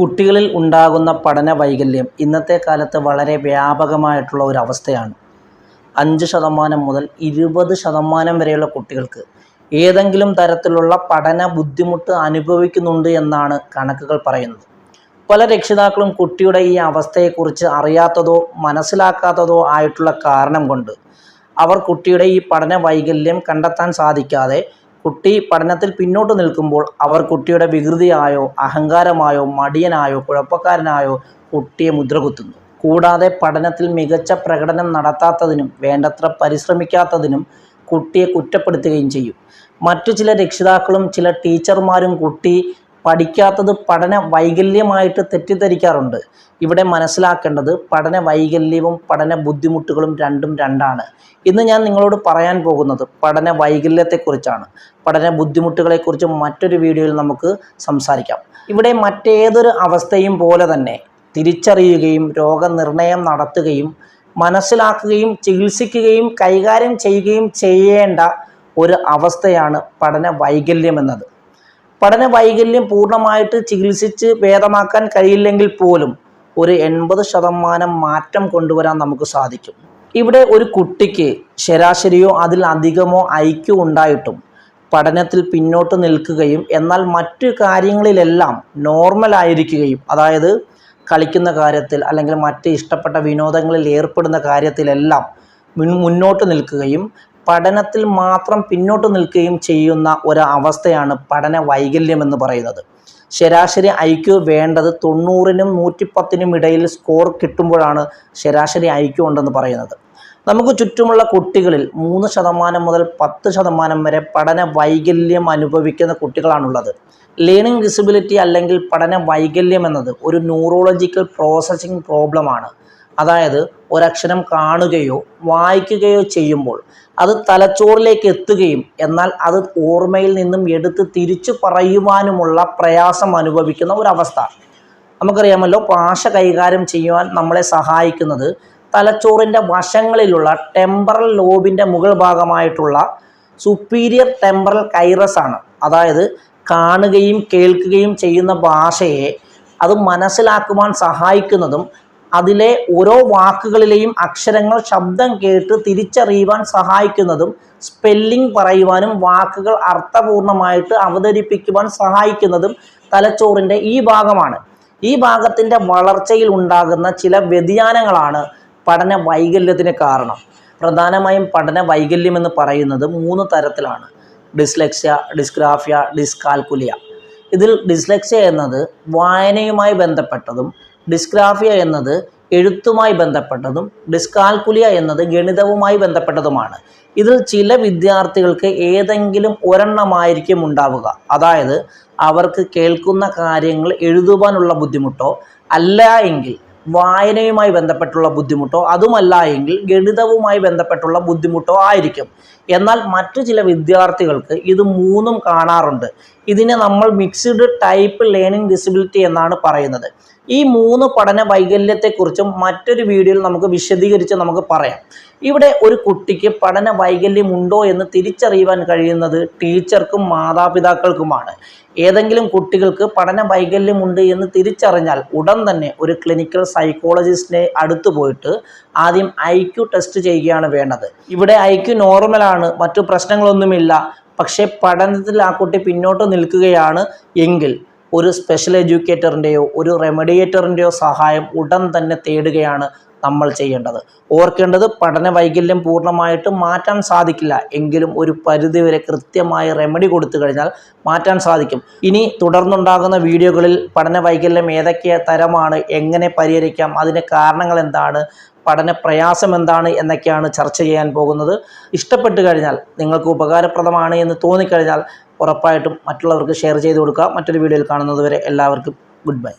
കുട്ടികളിൽ ഉണ്ടാകുന്ന പഠന വൈകല്യം ഇന്നത്തെ കാലത്ത് വളരെ വ്യാപകമായിട്ടുള്ള ഒരു അവസ്ഥയാണ്. അഞ്ച് ശതമാനം മുതൽ ഇരുപത് ശതമാനം വരെയുള്ള കുട്ടികൾക്ക് ഏതെങ്കിലും തരത്തിലുള്ള പഠന ബുദ്ധിമുട്ട് അനുഭവിക്കുന്നുണ്ട് എന്നാണ് കണക്കുകൾ പറയുന്നത്. പല രക്ഷിതാക്കളും കുട്ടിയുടെ ഈ അവസ്ഥയെക്കുറിച്ച് അറിയാത്തതോ മനസ്സിലാക്കാത്തതോ ആയിട്ടുള്ള കാരണം കൊണ്ട് അവർ കുട്ടിയുടെ ഈ പഠന വൈകല്യം കണ്ടെത്താൻ സാധിക്കാതെ കുട്ടി പഠനത്തിൽ പിന്നോട്ട് നിൽക്കുമ്പോൾ അവർ കുട്ടിയുടെ വികൃതിയായോ അഹങ്കാരമായോ മടിയനായോ കുഴപ്പക്കാരനായോ കുട്ടിയെ മുദ്രകുത്തുന്നു. കൂടാതെ പഠനത്തിൽ മികച്ച പ്രകടനം നടത്താത്തതിനും വേണ്ടത്ര പരിശ്രമിക്കാത്തതിനും കുട്ടിയെ കുറ്റപ്പെടുത്തുകയും ചെയ്യും. മറ്റു ചില രക്ഷിതാക്കളും ചില ടീച്ചർമാരും കുട്ടി പഠിക്കാത്തത് പഠന വൈകല്യമായിട്ട് തെറ്റിദ്ധരിക്കാറുണ്ട്. ഇവിടെ മനസ്സിലാക്കേണ്ടത് പഠന വൈകല്യവും പഠന ബുദ്ധിമുട്ടുകളും രണ്ടും രണ്ടാണ്. ഇന്ന് ഞാൻ നിങ്ങളോട് പറയാൻ പോകുന്നത് പഠന വൈകല്യത്തെക്കുറിച്ചാണ്. പഠന ബുദ്ധിമുട്ടുകളെക്കുറിച്ച് മറ്റൊരു വീഡിയോയിൽ നമുക്ക് സംസാരിക്കാം. ഇവിടെ മറ്റേതൊരു അവസ്ഥയും പോലെ തന്നെ തിരിച്ചറിയുകയും രോഗനിർണയം നടത്തുകയും മനസ്സിലാക്കുകയും ചികിത്സിക്കുകയും കൈകാര്യം ചെയ്യുകയും ചെയ്യേണ്ട ഒരു അവസ്ഥയാണ് പഠന വൈകല്യം എന്നത്. പഠന വൈകല്യം പൂർണമായിട്ട് ചികിത്സിച്ച് ഭേദമാക്കാൻ കഴിയില്ലെങ്കിൽ പോലും ഒരു എൺപത് ശതമാനം മാറ്റം കൊണ്ടുവരാൻ നമുക്ക് സാധിക്കും. ഇവിടെ ഒരു കുട്ടിക്ക് ശരാശരിയോ അതിൽ അധികമോ ഐക്യം ഉണ്ടായിട്ടും പഠനത്തിൽ പിന്നോട്ട് നിൽക്കുകയും എന്നാൽ മറ്റു കാര്യങ്ങളിലെല്ലാം നോർമൽ ആയിരിക്കുകയും അതായത് കളിക്കുന്ന കാര്യത്തിൽ അല്ലെങ്കിൽ മറ്റ് ഇഷ്ടപ്പെട്ട വിനോദങ്ങളിൽ ഏർപ്പെടുന്ന കാര്യത്തിലെല്ലാം മുന്നോട്ട് നിൽക്കുകയും പഠനത്തിൽ മാത്രം പിന്നോട്ട് നിൽക്കുകയും ചെയ്യുന്ന ഒരു അവസ്ഥയാണ് പഠന വൈകല്യം എന്ന് പറയുന്നത്. ശരാശരി ഐക്യു വേണ്ടത് തൊണ്ണൂറിനും നൂറ്റിപ്പത്തിനും ഇടയിൽ സ്കോർ കിട്ടുമ്പോഴാണ് ശരാശരി ഐക്യു ഉണ്ടെന്ന് പറയുന്നത്. നമുക്ക് ചുറ്റുമുള്ള കുട്ടികളിൽ മൂന്ന് ശതമാനം മുതൽ പത്ത് ശതമാനം വരെ പഠന വൈകല്യം അനുഭവിക്കുന്ന കുട്ടികളാണുള്ളത്. ലേണിംഗ് ഡിസബിലിറ്റി അല്ലെങ്കിൽ പഠന വൈകല്യം എന്നത് ഒരു ന്യൂറോളജിക്കൽ പ്രോസസ്സിംഗ് പ്രോബ്ലമാണ് അതായത് ഒരക്ഷരം കാണുകയോ വായിക്കുകയോ ചെയ്യുമ്പോൾ അത് തലച്ചോറിലേക്ക് എത്തുകയും എന്നാൽ അത് ഓർമ്മയിൽ നിന്നും എടുത്ത് തിരിച്ചു പറയുവാനുമുള്ള പ്രയാസം അനുഭവിക്കുന്ന ഒരവസ്ഥ. നമുക്കറിയാമല്ലോ ഭാഷ കൈകാര്യം ചെയ്യുവാൻ നമ്മളെ സഹായിക്കുന്നത് തലച്ചോറിന്റെ വശങ്ങളിലുള്ള ടെമ്പറൽ ലോബിന്റെ മുകൾ ഭാഗമായിട്ടുള്ള സുപ്പീരിയർ ടെമ്പറൽ കൈറസ് ആണ്. അതായത് കാണുകയും കേൾക്കുകയും ചെയ്യുന്ന ഭാഷയെ അത് മനസ്സിലാക്കുവാൻ സഹായിക്കുന്നതും അതിലെ ഓരോ വാക്കുകളിലെയും അക്ഷരങ്ങൾ ശബ്ദം കേട്ട് തിരിച്ചറിയുവാൻ സഹായിക്കുന്നതും സ്പെല്ലിംഗ് പറയുവാനും വാക്കുകൾ അർത്ഥപൂർണമായിട്ട് അവതരിപ്പിക്കുവാൻ സഹായിക്കുന്നതും തലച്ചോറിന്റെ ഈ ഭാഗമാണ്. ഈ ഭാഗത്തിന്റെ വളർച്ചയിൽ ഉണ്ടാകുന്ന ചില വ്യതിയാനങ്ങളാണ് പഠന വൈകല്യത്തിന് കാരണം. പ്രധാനമായും പഠന വൈകല്യം എന്ന് പറയുന്നത് മൂന്ന് തരത്തിലാണ്. ഡിസ്ലെക്സിയ ഡിസ്ഗ്രാഫിയ ഡിസ്കാൽക്കുലിയ ഇതിൽ ഡിസ്ലെക്സിയ എന്നത് വായനയുമായി ബന്ധപ്പെട്ടതും ഡിസ്ഗ്രാഫിയ എന്നത് എഴുത്തുമായി ബന്ധപ്പെട്ടതും ഡിസ്കാൽക്കുലിയ എന്നത് ഗണിതവുമായി ബന്ധപ്പെട്ടതുമാണ്. ഇതിൽ ചില വിദ്യാർത്ഥികൾക്ക് ഏതെങ്കിലും ഒരെണ്ണമായിരിക്കും ഉണ്ടാവുക. അതായത് അവർക്ക് കേൾക്കുന്ന കാര്യങ്ങൾ എഴുതുവാനുള്ള ബുദ്ധിമുട്ടോ അല്ല എങ്കിൽ വായനയുമായി ബന്ധപ്പെട്ടുള്ള ബുദ്ധിമുട്ടോ അതുമല്ല എങ്കിൽ ഗണിതവുമായി ബന്ധപ്പെട്ടുള്ള ബുദ്ധിമുട്ടോ ആയിരിക്കും. എന്നാൽ മറ്റു ചില വിദ്യാർത്ഥികൾക്ക് ഇത് മൂന്നും കാണാറുണ്ട്. ഇതിനെ നമ്മൾ മിക്സ്ഡ് ടൈപ്പ് ലേണിംഗ് ഡിസബിലിറ്റി എന്നാണ് പറയുന്നത്. ഈ മൂന്ന് പഠന വൈകല്യത്തെക്കുറിച്ചും മറ്റൊരു വീഡിയോയിൽ നമുക്ക് വിശദീകരിച്ച് നമുക്ക് പറയാം. ഇവിടെ ഒരു കുട്ടിക്ക് പഠന വൈകല്യമുണ്ടോ എന്ന് തിരിച്ചറിയുവാൻ കഴിയുന്നത് ടീച്ചർക്കും മാതാപിതാക്കൾക്കുമാണ്. ഏതെങ്കിലും കുട്ടികൾക്ക് പഠന വൈകല്യമുണ്ട് എന്ന് തിരിച്ചറിഞ്ഞാൽ ഉടൻ തന്നെ ഒരു ക്ലിനിക്കൽ സൈക്കോളജിസ്റ്റിനെ അടുത്ത് പോയിട്ട് ആദ്യം ഐ ടെസ്റ്റ് ചെയ്യുകയാണ് വേണ്ടത്. ഇവിടെ ഐ നോർമലാണ് മറ്റു പ്രശ്നങ്ങളൊന്നുമില്ല. പക്ഷേ പഠനത്തിൽ ആ കുട്ടി പിന്നോട്ട് നിൽക്കുകയാണ് എങ്കിൽ ഒരു സ്പെഷ്യൽ എഡ്യൂക്കേറ്ററിന്റെയോ ഒരു റെമഡിയേറ്ററിന്റെയോ സഹായം ഉടൻ തന്നെ തേടുകയാണ് നമ്മൾ ചെയ്യേണ്ടത്. ഓർക്കേണ്ടത് പഠന വൈകല്യം പൂർണമായിട്ട് മാറ്റാൻ സാധിക്കില്ല. എങ്കിലും ഒരു പരിധിവരെ കൃത്യമായ റെമഡി കൊടുത്തു കഴിഞ്ഞാൽ മാറ്റാൻ സാധിക്കും. ഇനി തുടർന്നുണ്ടാകുന്ന വീഡിയോകളിൽ പഠന വൈകല്യം ഏതൊക്കെ തരമാണ് എങ്ങനെ പരിഹരിക്കാം അതിന്റെ കാരണങ്ങൾ എന്താണ് പഠന പ്രയാസം എന്താണ് എന്നൊക്കെയാണ് ചർച്ച ചെയ്യാൻ പോകുന്നത്. ഇഷ്ടപ്പെട്ടു കഴിഞ്ഞാൽ നിങ്ങൾക്ക് ഉപകാരപ്രദമാണ് എന്ന് തോന്നിക്കഴിഞ്ഞാൽ ഉറപ്പായിട്ടും മറ്റുള്ളവർക്ക് ഷെയർ ചെയ്ത് കൊടുക്കുക. മറ്റൊരു വീഡിയോയിൽ കാണുന്നത് വരെ എല്ലാവർക്കും ഗുഡ് ബൈ.